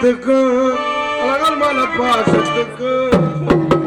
பாசத்துக்கும் அழகால் மன பாசத்துக்கும்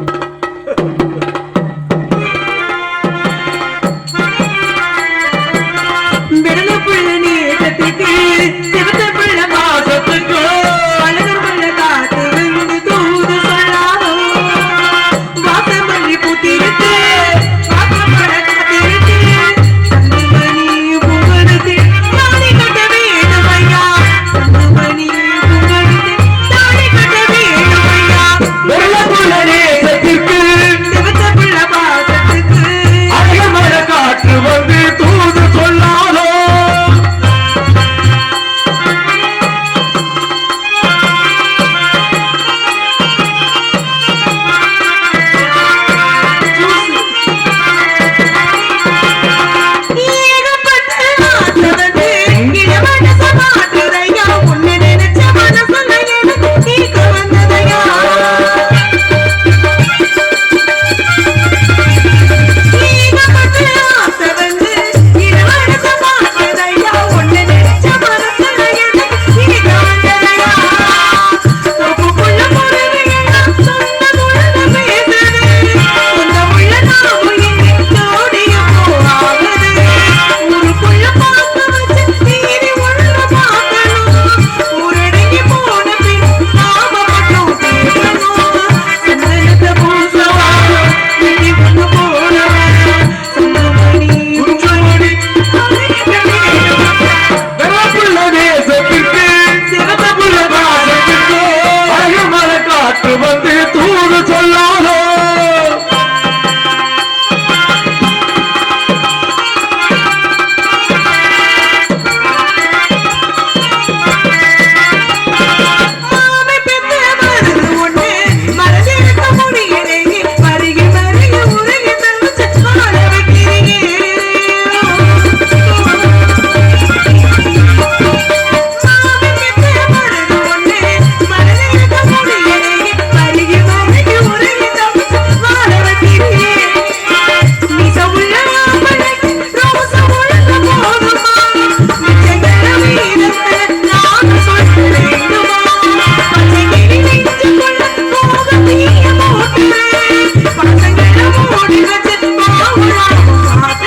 Thank you.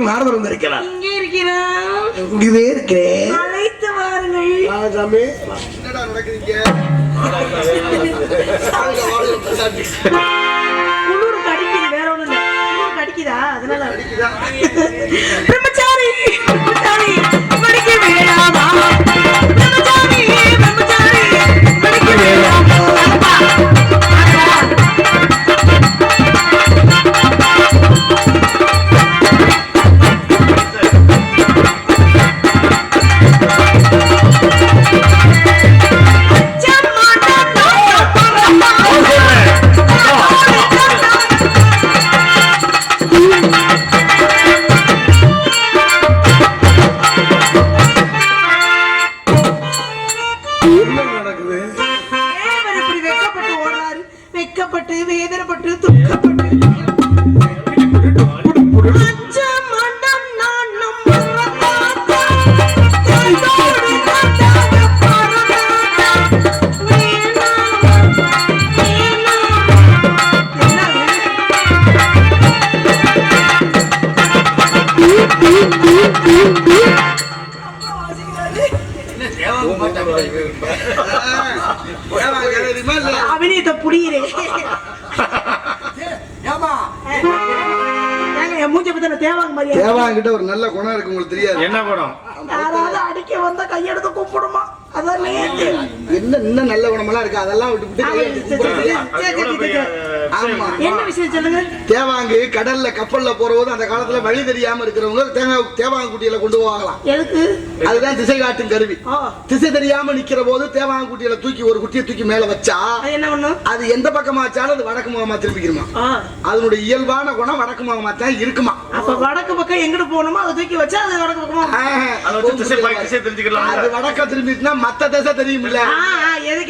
வரைக்கும் நாரதர் வந்திருக்கிறார் இங்கே இருக்கிறார் இங்கே இருக்கிறேன். அழைத்து வாருங்கள். சாமி. என்னடா நடக்குதுங்க கடிக்குது வேற ஒண்ணும் இல்லை அதனால. கடிக்குதா? வெக்கப்பட்டு வேதனைப்பட்டு துக்கப்பட்டு. புரியுறேன் தேவாங்கிட்ட ஒரு நல்ல குணம் இருக்கு உங்களுக்கு தெரியாது. என்ன குணம்? யாராவது அடிக்க வந்தா கையெடுத்து கூப்பிடுமா? அதெல்லாம் என்ன நல்ல குணமெல்லாம் இருக்கு அதெல்லாம் விட்டு என்ன விஷயம் சொல்லுங்க? தேவாங்கு கடல்ல கப்பல்ல போறபோது அந்த காலத்துல வழி தெரியாம இருக்கிறவங்க தேங்காய் தேவாங்க குட்டியில கொண்டு போவாங்களாம். எதுக்கு? அதுதான் திசை காட்டும் கருவி. திசை தெரியாம நிக்கிற போது தேவாங்க குட்டியில தூக்கி ஒரு குட்டியை தூக்கி மேல வச்சா அது என்ன பண்ணும்? அது எந்த பக்கமா வச்சாலும் அது வடக்கு முகமா திரும்பிக்கிறமா ஆ, அதனுடைய இயல்பான குணம் வடக்கு முகமா தான் இருக்குமா. அப்ப வடக்கு பக்கம் எங்கிட்டு போகணுமோ அதை தூக்கி வச்சா அது வடக்கு பக்கமா திசை தெரிஞ்சுக்கலாம். அது வடக்க திரும்பிட்டுனா மத்த திசை தெரியுமில்ல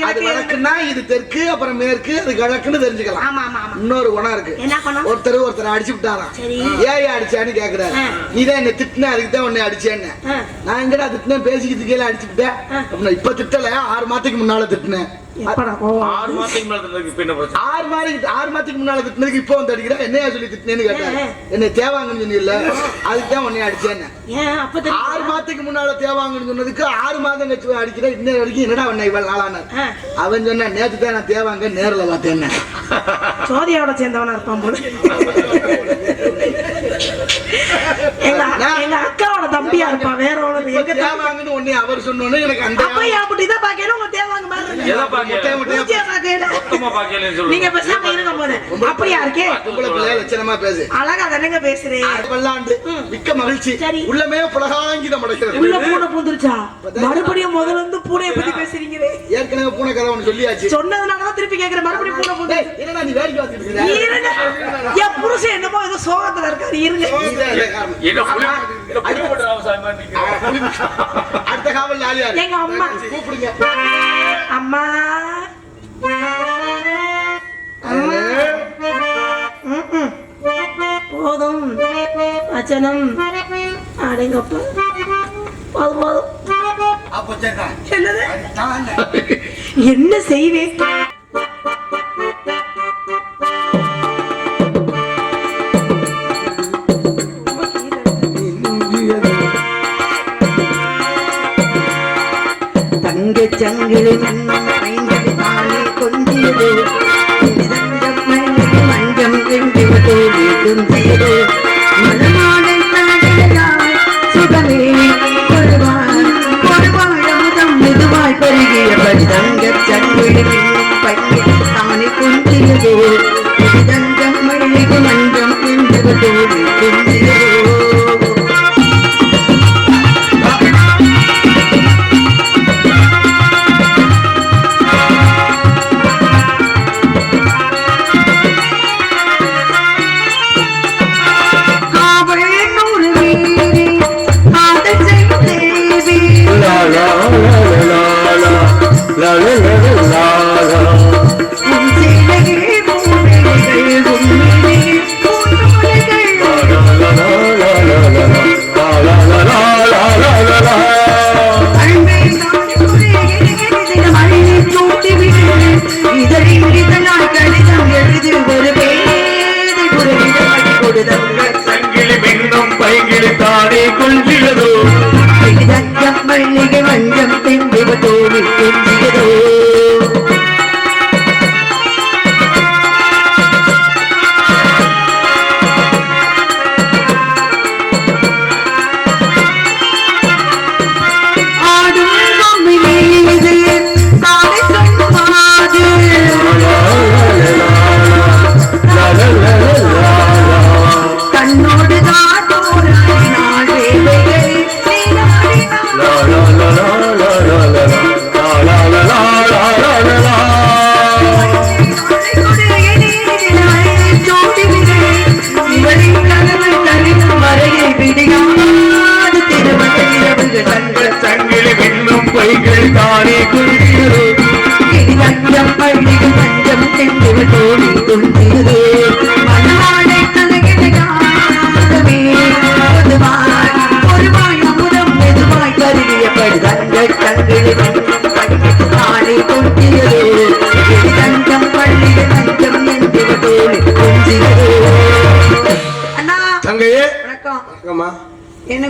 அது வடக்குன்னா இது தெற்கு அப்புறம் மேற்கு அது கிழக்குன்னு தெரிஞ்சுக்கலாம். இன்னொரு குணம் இருக்கு. ஒருத்தர் ஒருத்தர் அடிச்சு விட்டாராம். ஏன் அடிச்சான்னு கேக்குறாரு. நீதான் என்ன திட்டின அதுக்கு தான் உன்னை அடிச்சேன்னு. நான் எங்கடா திட்டினேன்? பேசிக்கிட்டு கீழே அடிச்சு விட்டேன் ஆ. அப்படின்னா இப்ப திட்டல ஆறு மாசத்துக்கு முன்னால திட்டினேன். ஆறு மாதத்துக்கு முன்னால திட்டினதுக்கு இப்போ வந்து அடிக்கிறேன் என்னையா சொல்லி திட்டினேன்னு ஆ. என்னை தேவாங்கன்னு சொன்னில்ல அதுக்கு தான் உன்னை ஆறு மாசத்துக்கு முன்னால தேவாங்கன்னு சொன்னதுக்கு ஆறு மாதம் கழிச்சு அடிக்கிறேன் இன்னும் வரைக்கும் என்னடா உன்னை இவ்வளவு நாளான ஆ, அவன் சொன்னா நேத்து தான் நான் தேவாங்க நேர்ல பார்த்தேன் சோதியாவோட சேர்ந்தவனா இருப்பான் போல. எங்க எங்க தம்பியா இருப்பான் வேற ஒண்ணு எங்க தேவாங்கன்னு உன்னை அவர் சொன்னோன்னு எனக்கு அந்த அப்ப அப்படி தான் பாக்கணும் உங்க தேவாங்க மேல இருக்கு. எதை பாக்க முட்டையை பாக்கையில. மொத்தமா பாக்கலன்னு சொல்லுங்க. நீங்க பேசாம இருங்க போது அப்படியா இருக்கே? பொம்பளை பிள்ளைய லட்சணமா பேசு. அழகா தானங்க பேசுறேன் பல்லாண்டு மிக்க மகிழ்ச்சி. சரி. உள்ளமே புலகாங்கிதம் அடைகிறது. உள்ள பூனை பூந்துருச்சா? மறுபடியும் முதல்ல இருந்து பூனையை பத்தி பேசுறீங்களே. ஏற்கனவே பூனை கதை ஒண்ணு சொல்லியாச்சு சொன்னதுனாலதான் திருப்பி கேக்குறேன். மறுபடியும் பூனை பூந்து என்னடா நீ வேடிக்கை பார்த்துட்டு இருக்க? இருங்க. என் புருஷன் என்னமோ ஏதோ சோகத்துல இருக்காரு. இருங்க. அடுத்த காவல் யாரு? எங்க அம்மா. கூப்பிடுங்க. அம்மா. போதும். வச்சனம். அடங்கப்பா. போதும் போதும். என்னது? என்ன செய்வேன் கொள்கிறதோ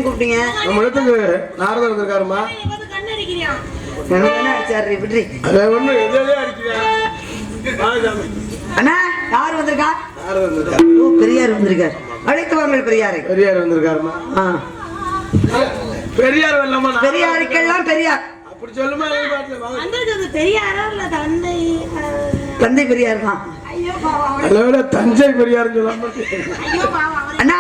என்ன கூப்பிட்டீங்க? நம்ம இடத்துக்கு நாரதர் இருக்காருமா கண்ணடிக்கிறியா எனக்கு என்ன? அடிச்சாரு விட்ரி அதை ஒண்ணு எதிலே அடிக்கிறேன் வா சாமி. அண்ணா யார் வந்திருக்கா? நாரதர் இருக்காரு ஓ பெரியார் வந்திருக்கார். அழைத்து வாங்கள் பெரியாரை. பெரியார் வந்திருக்காருமா. பெரியார் வரலாமா? பெரியாருக்கெல்லாம் பெரியார். அப்படி சொல்லுமா பெரியாரா இல்ல தந்தை அஹ், தந்தை பெரியார் தான். தஞ்சை அவர். அண்ணா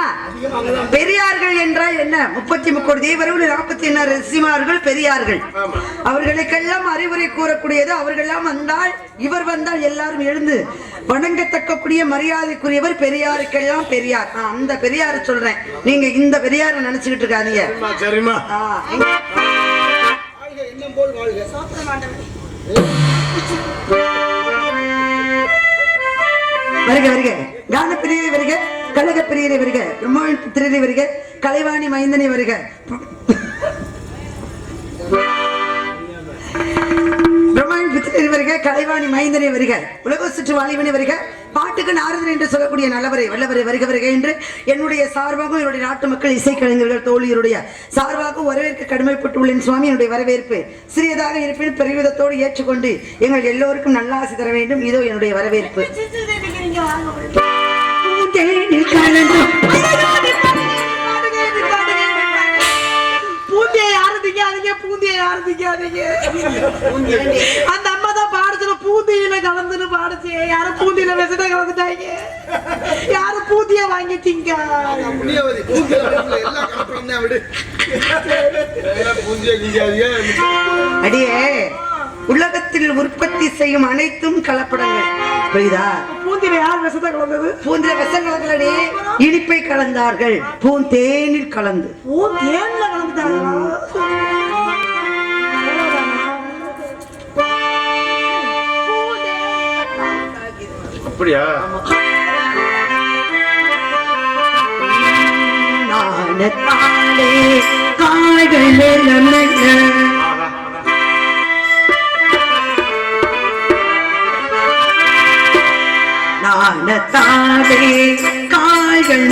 பெரியார்கள் என்றால் என்ன? முப்பத்தி முக்கோடி தேவர்கள் நாற்பத்தி என்ன ரிசிமார்கள் பெரியார்கள். அவர்களுக்கெல்லாம் அறிவுரை கூறக்கூடியது அவர்களெல்லாம் வந்தால் இவர் வந்தால் எல்லாரும் எழுந்து வணங்கத்தக்கக்கூடிய மரியாதைக்குரியவர் பெரியாருக்கெல்லாம் பெரியார். நான் அந்த பெரியாரை சொல்றேன். நீங்க இந்த பெரியாரை நினைச்சுக்கிட்டு இருக்காதீங்க. போல் வாழ்க. வருக வருக. கானப்பிரியரை வருக கழக பிரியரை வருக பிரம்மாவின் புத்திரரை வருக கலைவாணி மைந்தனை வருக. பிரம்மாவின் புத்திரரை வருக கலைவாணி மைந்தனை வருக உலக சுற்று வாலிபனை வருக பாட்டுக்கு நாரதன் என்று சொல்லக்கூடிய நல்லவரை வல்லவரை வருக வருக என்று என்னுடைய சார்பாகவும் என்னுடைய நாட்டு மக்கள் இசைக்கலைஞர்கள் தோழியருடைய சார்பாகவும் வரவேற்க கடமைப்பட்டுள்ளேன் சுவாமி. என்னுடைய வரவேற்பு சிறியதாக இருப்பின் பெருவிதத்தோடு ஏற்றுக்கொண்டு எங்கள் எல்லோருக்கும் நல்லாசி தர வேண்டும். இதோ என்னுடைய வரவேற்பு. பூந்தேனில் கலந்து பூந்தியை யாரும் பூந்தியை யாரும் அந்த அம்மா தான் பாடுச்சுல பூந்தியில கலந்துன்னு பாடுச்சு. யாரும் பூந்தியில விசத கலந்துட்டாங்க. யாரும் பூந்திய வாங்கி அடியே உலகத்தில் உற்பத்தி செய்யும் அனைத்தும் கலப்படங்கள். புரியுதா? யார் விசத கலந்தது? பூந்திர விஷங்களே இனிப்பை கலந்தார்கள். பூந்தேனில் கலந்து. பூந்தேன்ல கலந்துட்டாங்களா? அப்படியா? நாணத்தாலே காய்கள் மெல்ல மெல்ல நாணத்தாலே காய்கள்